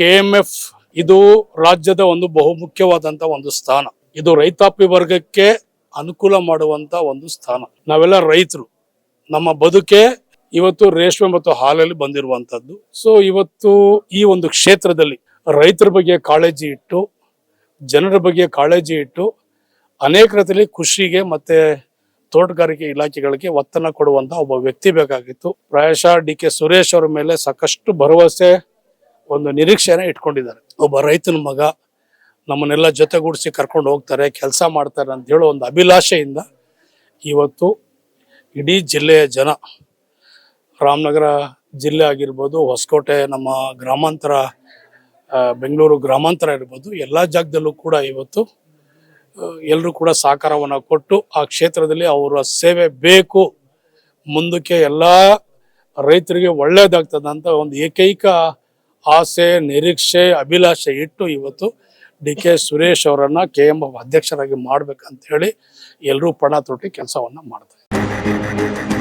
K M F ಇದು ರಾಜ್ಯದ ಒಂದು ಬಹುಮುಖ್ಯವಾದಂತ ಒಂದು ಸ್ಥಾನ. ಇದು ರೈತಾಪಿ ವರ್ಗಕ್ಕೆ ಅನುಕೂಲ ಮಾಡುವಂತ ಒಂದು ಸ್ಥಾನ. ನಾವೆಲ್ಲ ರೈತರು. ನಮ್ಮ ಬದುಕೆ ಇವತ್ತು ರೇಷ್ಮೆ ಮತ್ತು ಹಾಲಲ್ಲಿ ಬಂದಿರುವಂತದ್ದು. ಸೊ ಇವತ್ತು ಈ ಒಂದು ಕ್ಷೇತ್ರದಲ್ಲಿ ರೈತರ ಬಗ್ಗೆ ಕಾಳಜಿ ಇಟ್ಟು, ಜನರ ಬಗ್ಗೆ ಕಾಳಜಿ ಇಟ್ಟು ಅನೇಕ ರೀತಿಯಲ್ಲಿ ಕೃಷಿಗೆ ಮತ್ತೆ ತೋಟಗಾರಿಕೆ ಇಲಾಖೆಗಳಿಗೆ ಒತ್ತನ್ನ ಕೊಡುವಂತ ಒಬ್ಬ ವ್ಯಕ್ತಿ ಬೇಕಾಗಿತ್ತು. ಪ್ರಾಯಶಃ ಡಿ ಕೆ ಸುರೇಶ್ ಅವರ ಮೇಲೆ ಸಾಕಷ್ಟು ಭರವಸೆ ಒಂದು ನಿರೀಕ್ಷೆನ ಇಟ್ಕೊಂಡಿದ್ದಾರೆ. ಒಬ್ಬ ರೈತನ ಮಗ ನಮ್ಮನ್ನೆಲ್ಲ ಜೊತೆಗೂಡಿಸಿ ಕರ್ಕೊಂಡು ಹೋಗ್ತಾರೆ, ಕೆಲಸ ಮಾಡ್ತಾರೆ ಅಂತ ಹೇಳೋ ಒಂದು ಅಭಿಲಾಷೆಯಿಂದ ಇವತ್ತು ಇಡೀ ಜಿಲ್ಲೆಯ ಜನ, ರಾಮನಗರ ಜಿಲ್ಲೆ ಆಗಿರ್ಬೋದು, ಹೊಸಕೋಟೆ ನಮ್ಮ ಗ್ರಾಮಾಂತರ ಬೆಂಗಳೂರು ಗ್ರಾಮಾಂತರ ಇರ್ಬೋದು, ಎಲ್ಲ ಜಾಗದಲ್ಲೂ ಕೂಡ ಇವತ್ತು ಎಲ್ಲರೂ ಕೂಡ ಸಹಕಾರವನ್ನು ಕೊಟ್ಟು ಆ ಕ್ಷೇತ್ರದಲ್ಲಿ ಅವರ ಸೇವೆ ಬೇಕು. ಮುಂದಕ್ಕೆ ಎಲ್ಲ ರೈತರಿಗೆ ಒಳ್ಳೆಯದಾಗ್ತದಂತ ಒಂದು ಏಕೈಕ ಆಸೆ, ನಿರೀಕ್ಷೆ, ಅಭಿಲಾಷೆ ಇಟ್ಟು ಇವತ್ತು ಡಿ ಕೆ ಸುರೇಶ್ ಅವರನ್ನ ಕೆ ಎಂ ಅಧ್ಯಕ್ಷರಾಗಿ ಮಾಡ್ಬೇಕಂತ ಹೇಳಿ ಎಲ್ಲರೂ ಪಣ ತೊಟ್ಟಿ ಕೆಲಸವನ್ನ ಮಾಡ್ತಾರೆ